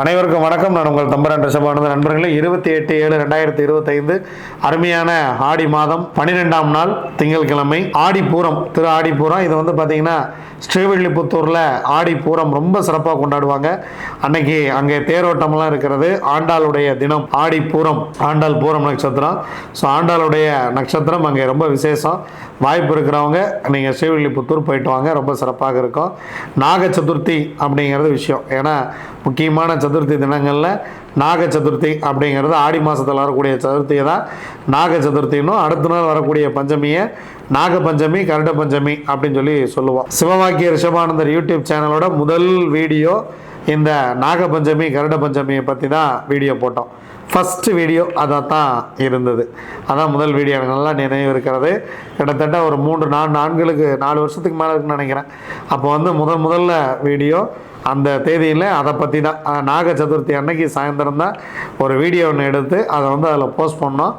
அனைவருக்கும் வணக்கம். நான் உங்கள் தம்பரன் ரிஷபானந்த நண்பர்களே இருபத்தி எட்டு ஏழு ரெண்டாயிரத்தி இருபத்தைந்து அருமையான ஆடி மாதம் பன்னிரெண்டாம் நாள் திங்கட்கிழமை ஆடிப்பூரம் திரு ஆடிப்பூரம். இது வந்து பார்த்தீங்கன்னா ஸ்ரீவில்லிபுத்தூரில் ஆடி பூரம் ரொம்ப சிறப்பாக கொண்டாடுவாங்க. அன்னைக்கு அங்கே தேரோட்டம்லாம் இருக்கிறது. ஆண்டாளுடைய தினம் ஆடி பூரம் ஆண்டாள் பூரம் நட்சத்திரம். ஸோ ஆண்டாளுடைய நட்சத்திரம் அங்கே ரொம்ப விசேஷம். வாய்ப்பு இருக்கிறவங்க நீங்கள் ஸ்ரீவில்லிபுத்தூர் போயிட்டு வாங்க. ரொம்ப சிறப்பாக இருக்கும். நாக சதுர்த்தி அப்படிங்கிறது விஷயம். ஏன்னா முக்கியமான சதுர்த்தி தினங்களில் நாக சதுர்த்தி அப்படிங்கிறது ஆடி மாதத்தில் வரக்கூடிய சதுர்த்தியை தான் நாக சதுர்த்தின்னும் அடுத்த நாள் வரக்கூடிய பஞ்சமியை நாக பஞ்சமி கருட பஞ்சமி அப்படின்னு சொல்லி சொல்லுவோம். சிவவாக்கிய ரிஷபானந்தர் யூடியூப் சேனலோட முதல் வீடியோ இந்த நாக பஞ்சமி கருட பஞ்சமியை பற்றி தான் வீடியோ போட்டோம். ஃபஸ்ட்டு வீடியோ அதை தான் இருந்தது. அதான் முதல் வீடியோ. எனக்கு நல்லா நினைவு இருக்கிறது. கிட்டத்தட்ட ஒரு மூன்று நாலு நான்களுக்கு நாலு வருஷத்துக்கு மேலே இருக்குன்னு நினைக்கிறேன். அப்போ வந்து முதல் முதல்ல வீடியோ அந்த தேதியில் அதை பற்றி தான் நாக சதுர்த்தி அன்னைக்கு சாயந்தரம் தான் ஒரு வீடியோ ஒன்று எடுத்து அதை வந்து அதில் போஸ்ட் பண்ணோம்.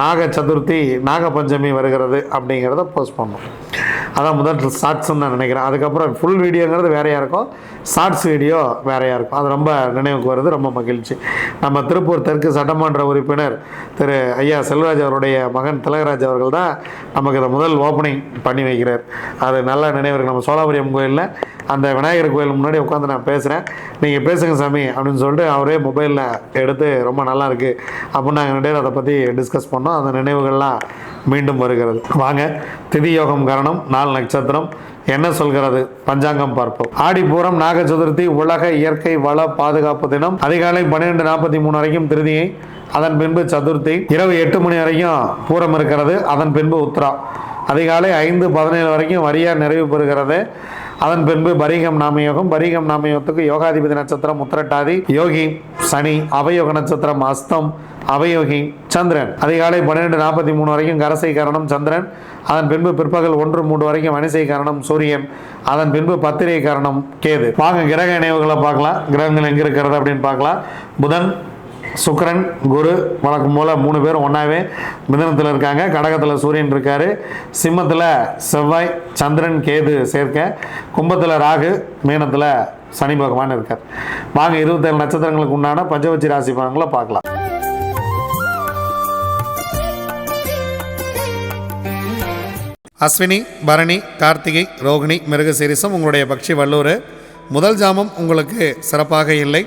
நாக சதுர்த்தி நாகபஞ்சமி வருகிறது அப்படிங்கிறத போஸ்ட் பண்ணோம். அதான் முதல் ஷார்ட்ஸ்ன்னு நான் நினைக்கிறேன். அதுக்கப்புறம் ஃபுல் வீடியோங்கிறது வேறையாக இருக்கும் ஷார்ட்ஸ் வீடியோ வேறையாக இருக்கும். அது ரொம்ப நினைவுக்கு வருது ரொம்ப மகிழ்ச்சி. நம்ம திருப்பூர் தெற்கு சட்டமன்ற உறுப்பினர் திரு ஐயா செல்வராஜ் அவருடைய மகன் திலகராஜ் அவர்கள் தான் நமக்கு இதை முதல் ஓப்பனிங் பண்ணி வைக்கிறார். அது நல்ல நினைவு நம்ம சோழபுரியம் கோயிலில் அந்த விநாயகர் கோயில் முன்னாடி உட்காந்து நான் பேசுகிறேன் நீங்கள் பேசுங்க சாமி அப்படின்னு சொல்லிட்டு அவரே மொபைலில் எடுத்து ரொம்ப நல்லா இருக்குது அப்படின்னு நாங்கள் ரெண்டு பேரும் அதை பற்றி டிஸ்கஸ் பண்ணோம். அந்த நினைவுகள்லாம் மீண்டும் வருகிறது. வாங்க திதி யோகம் கரணம் நாள் நட்சத்திரம். என்ன சொல்கிறது? பஞ்சாங்கம் பார்ப்போம். ஆடி பூரம் நாக சதுர்த்தி உலக இயற்கை வள பாதுகாப்பு தினம். அதிகாலை பன்னிரெண்டு நாற்பத்தி மூணு வரைக்கும் திருதியை அதன் பின்பு சதுர்த்தி. இரவு எட்டு மணி வரைக்கும் பூரம் இருக்கிறது. அதன் பின்பு உத்ரா. அதிகாலை ஐந்து பதினேழு வரைக்கும் வரியாக நிறைவு பெறுகிறது. அதன் பின்பு பரிகம் நாமயோகம் பரிகம் நாமயோகத்துக்கு யோகாதிபதி நட்சத்திரம் உத்திரட்டாதி யோகி சனி அவயோக நட்சத்திரம் அஸ்தம் அவயோகி சந்திரன். அதிகாலை பன்னிரெண்டு நாற்பத்தி மூணு வரைக்கும் கரசை கரணம் சந்திரன். அதன் பின்பு பிற்பகல் ஒன்று மூன்று வரைக்கும் வனிசை கரணம் சூரியன். அதன் பின்பு பத்திரை கரணம் கேது. வாங்க கிரக நினைவுகளை பார்க்கலாம். கிரகங்கள் எங்கே இருக்கிறது அப்படின்னு பார்க்கலாம். புதன் சுக்கரன் குரு வழக்கம் போல் மூணு பேரும் ஒன்றாவே மிதனத்தில் இருக்காங்க. கடகத்தில் சூரியன் இருக்கார். சிம்மத்தில் செவ்வாய் சந்திரன் கேது சேர்க்க. கும்பத்தில் ராகு மீனத்தில் சனி பகவான் இருக்கார். வாங்க இருபத்தேழு நட்சத்திரங்களுக்கு உண்டான பஞ்சவச்சி ராசி பலன்களை பார்க்கலாம். அஸ்வினி பரணி கார்த்திகை ரோகிணி மிருகசீரிசம் உங்களுடைய பக்ஷி வல்லூர். முதல் ஜாமம் உங்களுக்கு சிறப்பாக இல்லை.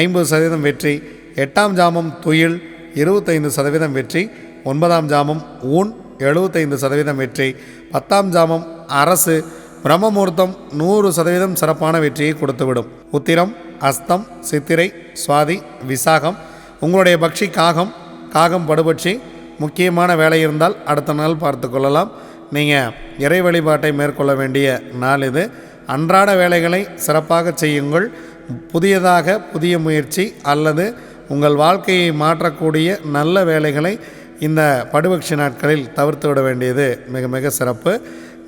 ஐம்பது சதவீதம் வெற்றி எட்டாம் ஜாமம் துயில் இருபத்தைந்து சதவீதம் வெற்றி ஒன்பதாம் ஜாமம் ஊன் எழுபத்தைந்து சதவீதம் வெற்றி பத்தாம் ஜாமம் அரசு பிரம்மமுகூர்த்தம் நூறு சதவீதம் சிறப்பான வெற்றியை கொடுத்துவிடும். உத்திரம் அஸ்தம் சித்திரை சுவாதி விசாகம். உங்களுடைய பக்ஷி காகம் காகம் படுபட்சி முக்கியமான வேலை இருந்தால் அடுத்த நாள் பார்த்து கொள்ளலாம். நீங்கள் இறை வழிபாட்டை மேற்கொள்ள வேண்டிய நாள் இது. அன்றாட வேலைகளை சிறப்பாக செய்யுங்கள். புதியதாக புதிய முயற்சி அல்லது உங்கள் வாழ்க்கையை மாற்றக்கூடிய நல்ல வேலைகளை இந்த படுபக்ஷி நாட்களில் தவிர்த்து விட வேண்டியது மிக மிக சிறப்பு.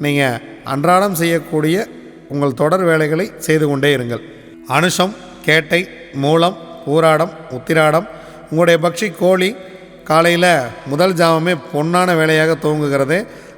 நீங்கள் அன்றாடம் செய்யக்கூடிய உங்கள் தொடர் வேலைகளை செய்து கொண்டே இருங்கள். அனுஷம் கேட்டை மூலம் ஊராடம் உத்திராடம் உங்களுடைய பக்ஷி கோழி காலையில் முதல் ஜாமமே பொன்னான வேலையாக துவங்குகிறது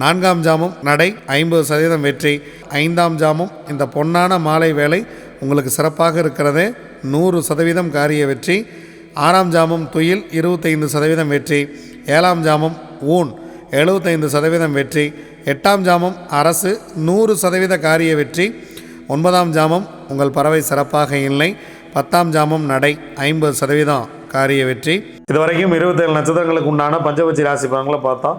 நான்காம் ஜாமம் நடை ஐம்பது சதவீதம் வெற்றி. ஐந்தாம் ஜாமம் இந்த பொன்னான மாலை வேலை உங்களுக்கு சிறப்பாக இருக்கிறது. நூறு சதவீதம் காரிய வெற்றி. ஆறாம் ஜாமம் துயில் இருபத்தைந்து சதவீதம் வெற்றி. ஏழாம் ஜாமம் ஊன் எழுபத்தைந்து சதவீதம் வெற்றி. எட்டாம் ஜாமம் அரசு நூறு சதவீத காரிய வெற்றி. ஒன்பதாம் ஜாமம் உங்கள் பறவை சிறப்பாக இல்லை. பத்தாம் ஜாமம் நடை ஐம்பது சதவீதம் காரிய வெற்றி. இதுவரைக்கும் இருபத்தேழு நட்சத்திரங்களுக்கு உண்டான பஞ்சபட்சி ராசி பலன்களை பார்த்தோம்.